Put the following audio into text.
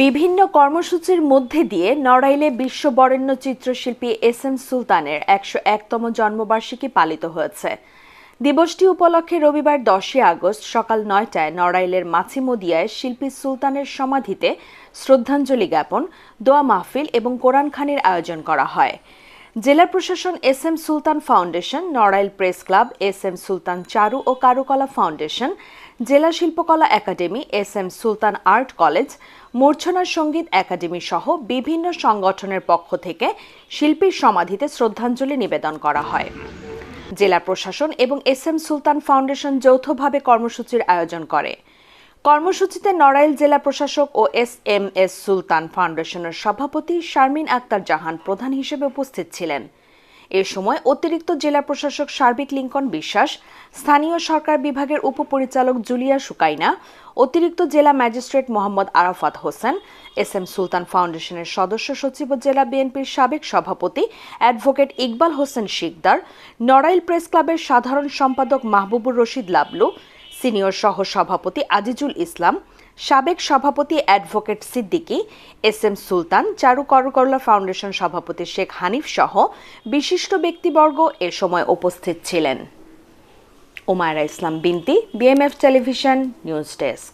বিভিন্ন কর্মসূচির মধ্যে দিয়ে নড়াইলে বিশ্ব বরেণ্য চিত্রশিল্পী এস এম সুলতানের একশো একতম জন্মবার্ষিকী পালিত হয়েছে। দিবসটি উপলক্ষে রবিবার দশই আগস্ট সকাল নয়টায় নড়াইলের মাছিমদিয়ায় শিল্পী সুলতানের সমাধিতে শ্রদ্ধাঞ্জলি জ্ঞাপন, দোয়া মাহফিল এবং কোরআন খানের আয়োজন করা হয়। জেলা প্রশাসন S M Sultan foundation, Narail press club S M Sultan চারু ও কারুকলা ফাউন্ডেশন, জেলা শিল্পকলা academy S M Sultan art college মূর্ছনা সংগীত একাডেমি সহ বিভিন্ন সংগঠনের পক্ষ থেকে শিল্পীর সমাধিতে শ্রদ্ধাঞ্জলি নিবেদন করা হয়। জেলা প্রশাসন এবং এস এম সুলতান ফাউন্ডেশন যৌথভাবে কর্মসূচির আয়োজন করে। কর্মসূচিতে নড়াইল জেলা প্রশাসক ও এস এম এস সুলতান ফাউন্ডেশনের সভাপতি শারমিন আক্তার জাহান প্রধান হিসেবে উপস্থিত ছিলেন। এ সময় অতিরিক্ত জেলা প্রশাসক সার্বিক লিঙ্কন বিশ্বাস, স্থানীয় সরকার বিভাগের উপপরিচালক জুলিয়া সুকাইনা, অতিরিক্ত জেলা magistrate Mohammad Arafat Hossain, S M Sultan ফাউন্ডেশনের সদস্য সচিব ও জেলা বিএনপির সাবেক সভাপতি অ্যাডভোকেট ইকবাল হোসেন শিকদার, নড়াইল প্রেস ক্লাবের সাধারণ সম্পাদক মাহবুবুর রশিদ লাবলু সিনিয়র সহ সভাপতি আজিজুল ইসলাম, সাবেক সভাপতি advocate Siddiqui S M Sultan, চারু করকরলা ফাউন্ডেশন সভাপতি শেখ হানিফ সহ বিশিষ্ট ব্যক্তিবর্গ এ সময় উপস্থিত ছিলেন। ওমায়রা ইসলাম বিনতি বিএমএফ টেলিভিশন নিউজ ডেস্ক